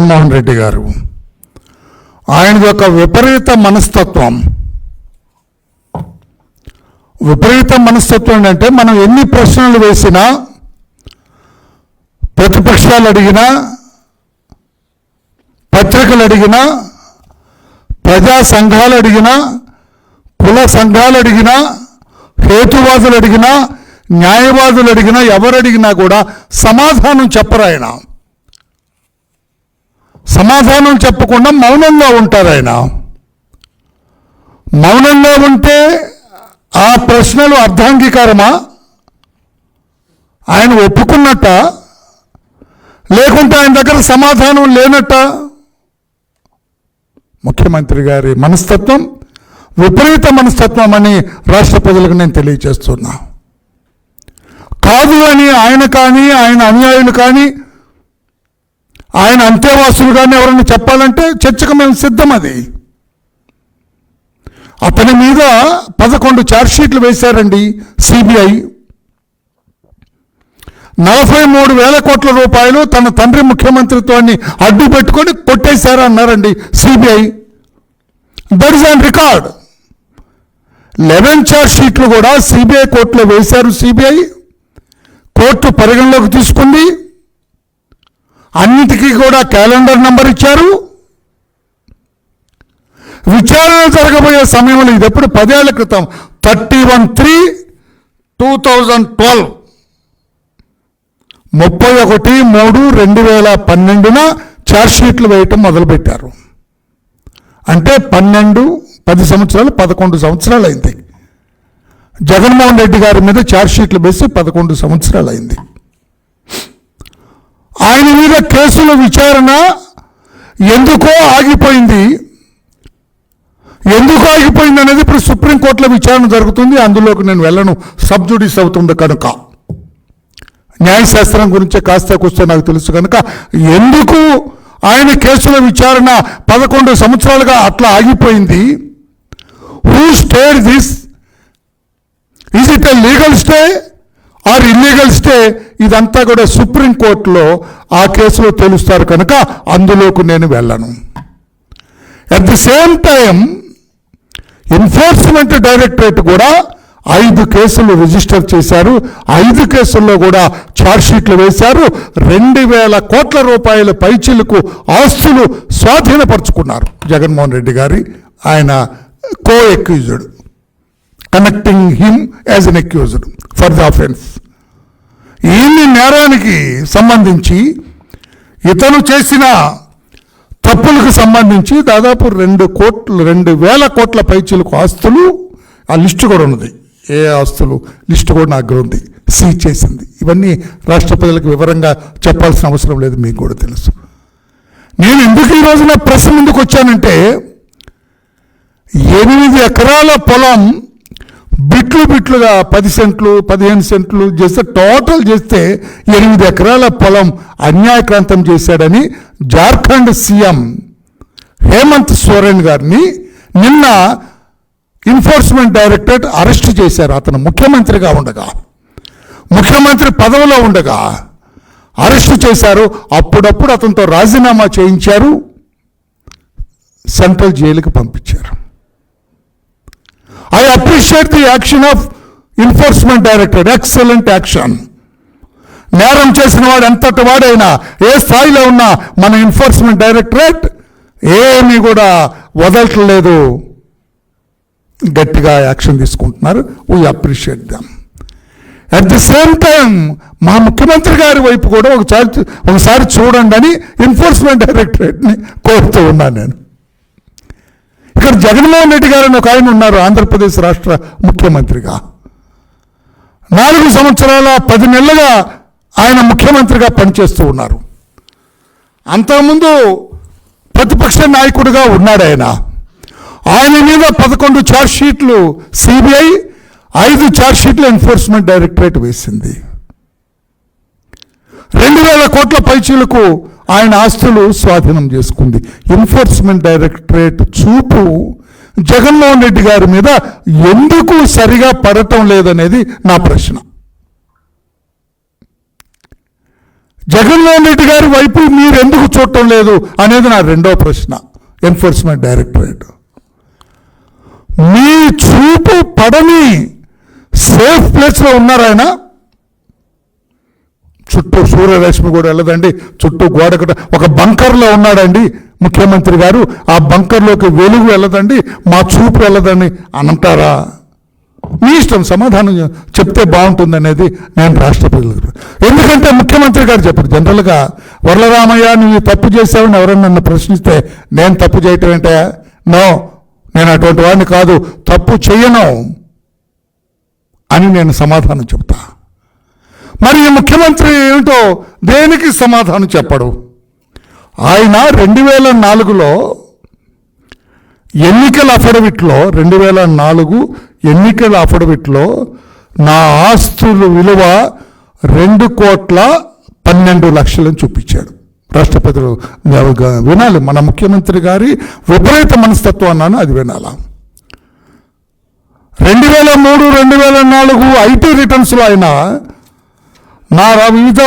జగన్మోహన్ రెడ్డి గారు. ఆయన యొక్క విపరీత మనస్తత్వం. విపరీత మనస్తత్వం అంటే మనం ఎన్ని ప్రశ్నలు వేసినా ప్రతిపక్షాలు అడిగినా పత్రికలు అడిగినా ప్రజా సంఘాలు అడిగినా కుల సంఘాలు అడిగినా హేతువాదులు అడిగినా న్యాయవాదులు అడిగినా ఎవరు అడిగినా కూడా సమాధానం చెప్పరాయన సమాధానం చెప్పకుండా మౌనంగా ఉంటారు ఆయన. మౌనంగా ఉంటే ఆ ప్రశ్నలు అర్ధాంగీకారమా? ఆయన ఒప్పుకున్నట్ట? లేకుంటే ఆయన దగ్గర సమాధానం లేనట్ట? ముఖ్యమంత్రి గారి మనస్తత్వం విపరీత మనస్తత్వం అని రాష్ట్ర ప్రజలకు నేను తెలియజేస్తున్నా. కాదు అని ఆయన కానీ ఆయన అనుయాయులు కానీ ఆయన అంత్యవాసులు కానీ ఎవరైనా చెప్పాలంటే చర్చకు మేము సిద్ధం అది. అతని మీద పదకొండు ఛార్జ్షీట్లు వేశారండి సిబిఐ నలభై మూడు వేల కోట్ల రూపాయలు తన తండ్రి ముఖ్యమంత్రిత్వాన్ని అడ్డు పెట్టుకొని కొట్టేశారు అన్నారండి CBI that is on record eleven charge షీట్లు కూడా సిబిఐ కోర్టులో వేశారు సిబిఐ కోర్టు పరిగణలోకి తీసుకుంది. అన్నిటికీ కూడా క్యాలెండర్ నంబర్ ఇచ్చారు. విచారణ జరగబోయే సమయంలో ఇది ఎప్పుడు? పదేళ్ళ క్రితం. Thirty one three two thousand twelve. ముప్పై ఒకటి మూడు రెండు వేల పన్నెండున ఛార్జ్షీట్లు వేయటం మొదలుపెట్టారు. అంటే పన్నెండు పది సంవత్సరాలు పదకొండు సంవత్సరాలు అయింది. జగన్మోహన్ రెడ్డి గారి మీద ఛార్జ్షీట్లు వేసి పదకొండు సంవత్సరాలు అయింది. ఆయన మీద కేసుల విచారణ ఎందుకో ఆగిపోయింది. ఎందుకు ఆగిపోయింది అనేది ఇప్పుడు సుప్రీంకోర్టులో విచారణ జరుగుతుంది. అందులోకి నేను వెళ్ళను. సబ్జుడిస్ అవుతుంది కనుక. న్యాయశాస్త్రం గురించి కాస్త కూస్తే నాకు తెలుసు కనుక ఎందుకు ఆయన కేసుల విచారణ పదకొండు సంవత్సరాలుగా అట్లా ఆగిపోయింది? Who stayed this is it a legal stay or illegal stay ఇదంతా కూడా సుప్రీంకోర్టులో ఆ కేసులో తెలుస్తారు కనుక అందులోకి నేను వెళ్ళను. At the same time enforcement directorate కూడా ఐదు కేసులు రిజిస్టర్ చేశారు. ఐదు కేసుల్లో కూడా ఛార్జ్షీట్లు వేశారు. రెండు వేల కోట్ల రూపాయల పైచీలకు ఆస్తులు స్వాధీనపరుచుకున్నారు జగన్మోహన్ రెడ్డి గారి. ఆయన co accused connecting him as an accused for the offence ఈ నేరానికి సంబంధించి ఇతను చేసిన తప్పులకు సంబంధించి దాదాపు రెండు కోట్లు రెండు వేల కోట్ల పైచీలకు ఆస్తులు ఆ లిస్టు కూడా ఉన్నది. ఏ ఆస్తులు? లిస్టు కూడా నాకు ఉంది. సీజ్ చేసింది. ఇవన్నీ రాష్ట్ర ప్రజలకు వివరంగా చెప్పాల్సిన అవసరం లేదు మీకు కూడా తెలుసు. నేను ఎందుకు ఈ రోజున ప్రెస్ ముందుకు వచ్చానంటే ఎనిమిది ఎకరాల పొలం బిట్లు బిట్లుగా పది సెంట్లు పదిహేను సెంట్లు చేస్తే టోటల్ చేస్తే ఎనిమిది ఎకరాల పొలం అన్యాయక్రాంతం చేశాడని జార్ఖండ్ సీఎం హేమంత్ సోరెన్ గారిని నిన్న ఎన్ఫోర్స్మెంట్ డైరెక్టరేట్ అరెస్ట్ చేశారు. అతను ముఖ్యమంత్రిగా ఉండగా ముఖ్యమంత్రి పదవిలో ఉండగా అరెస్ట్ చేశారు. అప్పుడప్పుడు అతనితో రాజీనామా చేయించారు. సెంట్రల్ జైలుకి పంపించారు. I appreciate the action of enforcement director excellent action నేరం చేసిన వాడు ఎంతటి వాడైనా ఏ స్థాయిలో ఉన్నా మన ఎన్ఫోర్స్మెంట్ డైరెక్టరేట్ ఏమీ కూడా వదలట్లేదు. గట్టిగా యాక్షన్ తీసుకుంటున్నారు. We appreciate them at the same time మా ముఖ్యమంత్రి గారి వైపు కూడా ఒకసారి ఒకసారి చూడండి అని ఎన్ఫోర్స్మెంట్ డైరెక్టరేట్ని కోరుతూ ఉన్నాను నేను. ఇక్కడ జగన్మోహన్ రెడ్డి గారు ఒక ఆయన ఉన్నారు ఆంధ్రప్రదేశ్ రాష్ట్ర ముఖ్యమంత్రిగా. నాలుగు సంవత్సరాల పది నెలలుగా ఆయన ముఖ్యమంత్రిగా పనిచేస్తూ ఉన్నారు. అంతకుముందు ప్రతిపక్ష నాయకుడిగా ఉన్నాడు ఆయన. ఆయన మీద పదకొండు ఛార్జ్ షీట్లు సిబిఐ ఐదు ఛార్జ్ షీట్లు ఎన్ఫోర్స్మెంట్ డైరెక్టరేట్ వేసింది. రెండు వేల కోట్ల పైచీలకు ఆయన ఆస్తులు స్వాధీనం చేసుకుంది. ఎన్ఫోర్స్మెంట్ డైరెక్టరేట్ చూపు జగన్మోహన్ రెడ్డి గారి మీద ఎందుకు సరిగా పడటం లేదనేది నా ప్రశ్న. జగన్మోహన్ రెడ్డి గారి వైపు మీరు ఎందుకు చూడటం లేదు అనేది నా రెండో ప్రశ్న. ఎన్ఫోర్స్మెంట్ డైరెక్టరేట్ మీ చూపు పడని సేఫ్ ప్లేస్లో ఉన్నారాయన? చుట్టూ సూర్యరశ్మి కూడా వెళ్ళదండి. చుట్టూ గోడ ఒక బంకర్లో ఉన్నాడండి ముఖ్యమంత్రి గారు. ఆ బంకర్లోకి వెలుగు వెళ్ళదండి మా చూపు వెళ్ళదండి అనంటారా మీ ఇష్టం సమాధానం చెప్తే బాగుంటుంది అనేది నేను రాష్ట్ర ప్రజలకు ఎందుకంటే ముఖ్యమంత్రి గారు చెప్పారు జనరల్గా వరలరామయ్య నువ్వు తప్పు చేసావని ఎవరైనా నన్ను ప్రశ్నిస్తే నేను తప్పు చేయటం ఏంటే నో నేను అటువంటి వాడిని కాదు తప్పు చేయను అని నేను సమాధానం చెప్తాను మరి ఈ ముఖ్యమంత్రి ఏమిటో దేనికి సమాధానం చెప్పడు? ఆయన రెండు వేల నాలుగులో ఎన్నికల అఫడవిట్లో రెండు వేల నాలుగు ఎన్నికల అఫడవిట్లో నా ఆస్తుల విలువ రెండు కోట్ల పన్నెండు లక్షలను చూపించాడు. రాష్ట్రపతులు వినాలి. మన ముఖ్యమంత్రి గారి విపరీత మనస్తత్వం అది వినాలా. రెండు వేల మూడు రెండు వేల నాలుగు ఐటీ రిటర్న్స్లో ఆయన నా వివిధ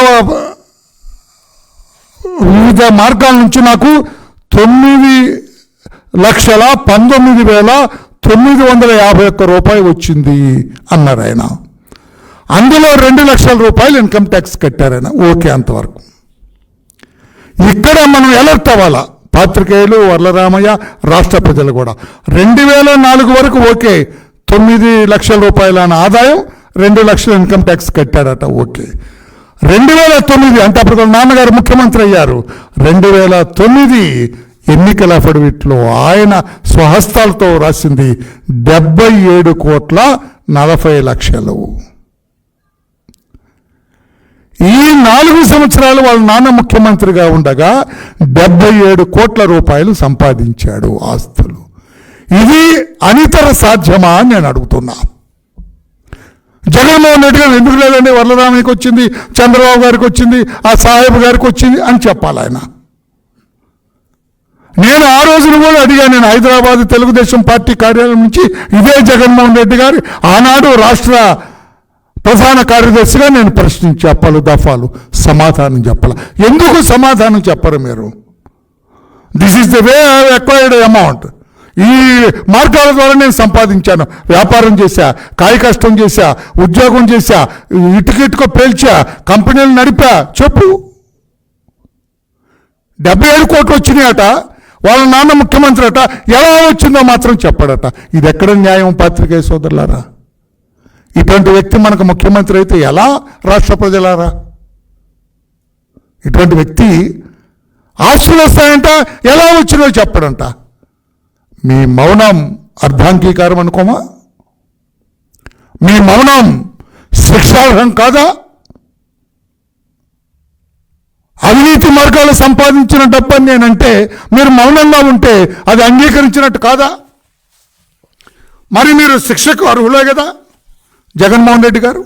వివిధ మార్గాల నుంచి నాకు తొమ్మిది లక్షల పంతొమ్మిది వేల తొమ్మిది వందల యాభై ఒక్క రూపాయి వచ్చింది అన్నారు ఆయన. అందులో రెండు లక్షల రూపాయలు ఇన్కమ్ ట్యాక్స్ కట్టారు ఆయన ఓకే అంతవరకు. ఇక్కడ మనం ఎలర్ట్ అవ్వాలా? పాత్రికేయులు వరలరామయ్య రాష్ట్ర ప్రజలు కూడా. రెండు వేల నాలుగు వరకు ఓకే తొమ్మిది లక్షల రూపాయల ఆదాయం రెండు లక్షల ఇన్కమ్ ట్యాక్స్ కట్టాడట ఓకే. రెండు వేల తొమ్మిది అంటే అప్పుడు నాన్నగారు ముఖ్యమంత్రి అయ్యారు. రెండు వేల తొమ్మిది ఎన్నికల అఫిడవిట్లో ఆయన స్వహస్తాలతో రాసింది డెబ్బై ఏడు కోట్ల నలభై లక్షలు. ఈ నాలుగు సంవత్సరాలు వాళ్ళ నాన్న ముఖ్యమంత్రిగా ఉండగా డెబ్బై ఏడు కోట్ల రూపాయలు సంపాదించాడు ఆస్తులు. ఇది అనితర సాధ్యమా అని నేను అడుగుతున్నా. జగన్మోహన్ రెడ్డి గారు ఎందుకు లేదండి? వరలరామయ్యకి వచ్చింది చంద్రబాబు గారికి వచ్చింది ఆ సాహెబ్ గారికి వచ్చింది అని చెప్పాలి ఆయన. నేను ఆ రోజున కూడా అడిగాను నేను హైదరాబాద్ తెలుగుదేశం పార్టీ కార్యాలయం నుంచి ఇదే జగన్మోహన్ రెడ్డి గారి ఆనాడు రాష్ట్ర ప్రధాన కార్యదర్శిగా నేను ప్రశ్నించి చెప్పాలి దఫాలు సమాధానం చెప్పాలి. ఎందుకు సమాధానం చెప్పరు మీరు? This is the way acquired amount ఈ మార్గాల ద్వారా నేను సంపాదించాను. వ్యాపారం చేశా కాయ కష్టం చేశా ఉద్యోగం చేశా ఇటుకిటుకో పేల్చా కంపెనీలు నడిపా. చెప్పు. డెబ్బై ఏడు కోట్లు వచ్చినాయట వాళ్ళ నాన్న ముఖ్యమంత్రి అట ఎలా వచ్చిందో మాత్రం చెప్పడట. ఇది ఎక్కడ న్యాయం పాత్రికే సోదరులారా? ఇటువంటి వ్యక్తి మనకు ముఖ్యమంత్రి అయితే ఎలా రాష్ట్ర ప్రజలారా? ఇటువంటి వ్యక్తి ఆస్తులు వస్తాయంట ఎలా వచ్చినో చెప్పడంట. మీ మౌనం అర్ధాంగీకారం అనుకోమా? మీ మౌనం శిక్షార్హం కాదా? అవినీతి మార్గాలు సంపాదించిన డబ్బని నేనంటే మీరు మౌనంగా ఉంటే అది అంగీకరించినట్టు కాదా? మరి మీరు శిక్షకు అర్హులే కదా జగన్మోహన్ రెడ్డి గారు.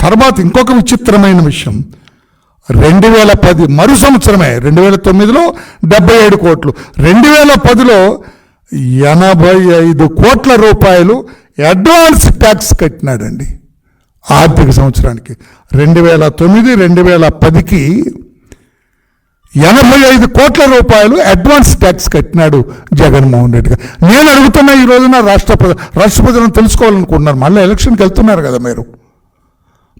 తర్వాత ఇంకొక విచిత్రమైన విషయం. రెండు వేల పది మరు సంవత్సరమే రెండు వేల తొమ్మిదిలో డెబ్బై ఏడు కోట్లు. రెండు వేల పదిలో ఎనభై ఐదు కోట్ల రూపాయలు అడ్వాన్స్ ట్యాక్స్ కట్టినాడండి ఆర్థిక సంవత్సరానికి. రెండు వేల తొమ్మిది రెండు వేల పదికి ఎనభై ఐదు కోట్ల రూపాయలు అడ్వాన్స్ ట్యాక్స్ కట్టినాడు జగన్మోహన్ రెడ్డి గారు. నేను అడుగుతున్న ఈ రోజున రాష్ట్ర రాష్ట్ర ప్రజలను తెలుసుకోవాలనుకుంటున్నారు. మళ్ళీ ఎలక్షన్కి వెళ్తున్నారు కదా మీరు.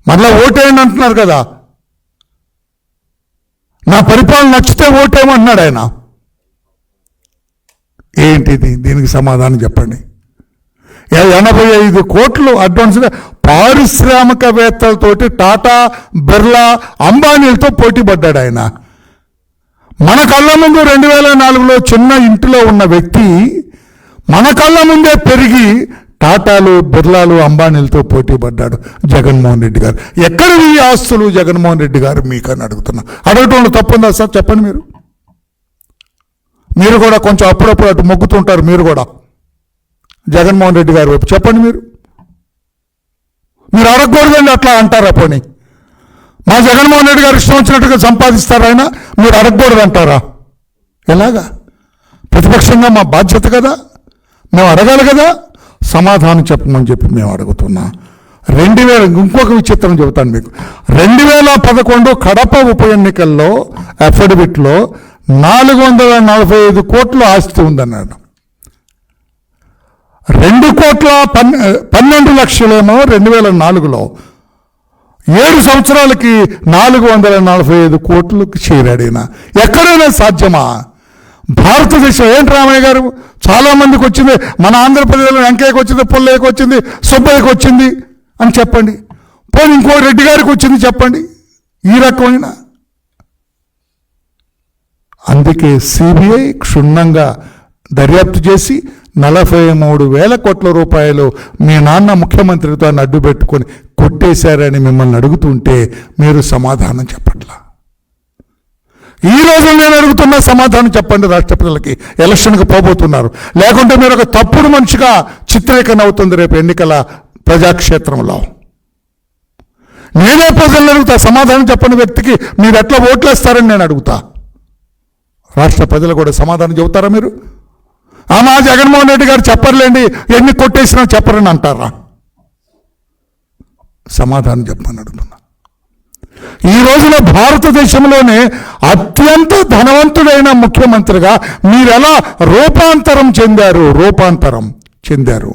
మళ్ళీ ఓటేయండి అంటున్నారు కదా. నా పరిపాలన నచ్చితే ఓటేయమన్నాడు ఆయన. ఏంటిది? దీనికి సమాధానం చెప్పండి. ఎనభై ఐదు కోట్లు అడ్వాన్స్గా పారిశ్రామికవేత్తలతోటి టాటా బిర్లా అంబానీలతో పోటీ పడ్డాడు ఆయన. మన కళ్ళ ముందు రెండు వేల నాలుగులో చిన్న ఇంటిలో ఉన్న వ్యక్తి మన కళ్ళ ముందే పెరిగి టాటాలు బిర్లాలు అంబానీలతో పోటీ పడ్డాడు జగన్మోహన్ రెడ్డి గారు. ఎక్కడ ఈ ఆస్తులు జగన్మోహన్ రెడ్డి గారు? మీకు అని అడుగుతున్నా. అడగటంలో తప్పుందా సార్? చెప్పండి మీరు. మీరు కూడా కొంచెం అప్పుడప్పుడు అటు మొగ్గుతుంటారు మీరు కూడా. జగన్మోహన్ రెడ్డి గారి వైపు. చెప్పండి మీరు. మీరు అడగకూడదండి అట్లా అంటారా పోనీ? మా జగన్మోహన్ రెడ్డి గారు ఇష్టం వచ్చినట్టుగా సంపాదిస్తారు ఆయన మీరు అడగకూడదు అంటారా? ఎలాగా? ప్రతిపక్షంగా మా బాధ్యత కదా? మేము అడగాలి కదా? సమాధానం చెప్పమని చెప్పి మేము అడుగుతున్నా. రెండు వేల ఇంకొక విచిత్రం చెబుతాను మీకు. రెండు వేల పదకొండు కడప ఉప ఎన్నికల్లో అఫిడవిట్లో నాలుగు వందల నలభై ఐదు కోట్ల ఆస్తి ఉందన్నాడు. రెండు కోట్ల పన్ పన్నెండు లక్షలేమో రెండు వేల నాలుగులో ఏడు సంవత్సరాలకి నాలుగు వందల నలభై ఐదు కోట్లకు చేరాడు ఈయన. ఎక్కడైనా సాధ్యమా? భారతదేశం ఏంటి రామయ్య గారు? చాలామందికి వచ్చింది మన ఆంధ్రప్రదేశ్లో వెంకయ్యకి వచ్చింది పుల్లయ్యకి వచ్చింది సుబ్బయ్యకి వచ్చింది అని చెప్పండి. పోనీ ఇంకో రెడ్డి గారికి వచ్చింది చెప్పండి. ఈ రకమైన అందుకే సిబిఐ క్షుణ్ణంగా దర్యాప్తు చేసి నలభై మూడు వేల కోట్ల రూపాయలు మీ నాన్న ముఖ్యమంత్రితో అడ్డు పెట్టుకొని కొట్టేశారని మిమ్మల్ని అడుగుతుంటే మీరు సమాధానం చెప్పట్లా? ఈ రోజు నేను అడుగుతున్న సమాధానం చెప్పండి రాష్ట్ర ప్రజలకి. ఎలక్షన్కి పోబోతున్నారు. లేకుంటే మీరు ఒక తప్పుడు మనిషిగా చిత్రీకరణ అవుతుంది రేపు ఎన్నికల ప్రజాక్షేత్రంలో. నేనే ప్రజలను అడుగుతా సమాధానం చెప్పని వ్యక్తికి మీరు ఎట్లా ఓట్లేస్తారని నేను అడుగుతా. రాష్ట్ర ప్రజలు కూడా సమాధానం చెబుతారా మీరు? ఆ మా జగన్మోహన్ రెడ్డి గారు చెప్పర్లేండి ఎన్ని కొట్టేసినా చెప్పరని అంటారా? సమాధానం చెప్పమని అడుగుతున్నా. ఈ రోజున భారతదేశంలోనే అత్యంత ధనవంతుడైన ముఖ్యమంత్రిగా మీరెలా రూపాంతరం చెందారు? రూపాంతరం చెందారు.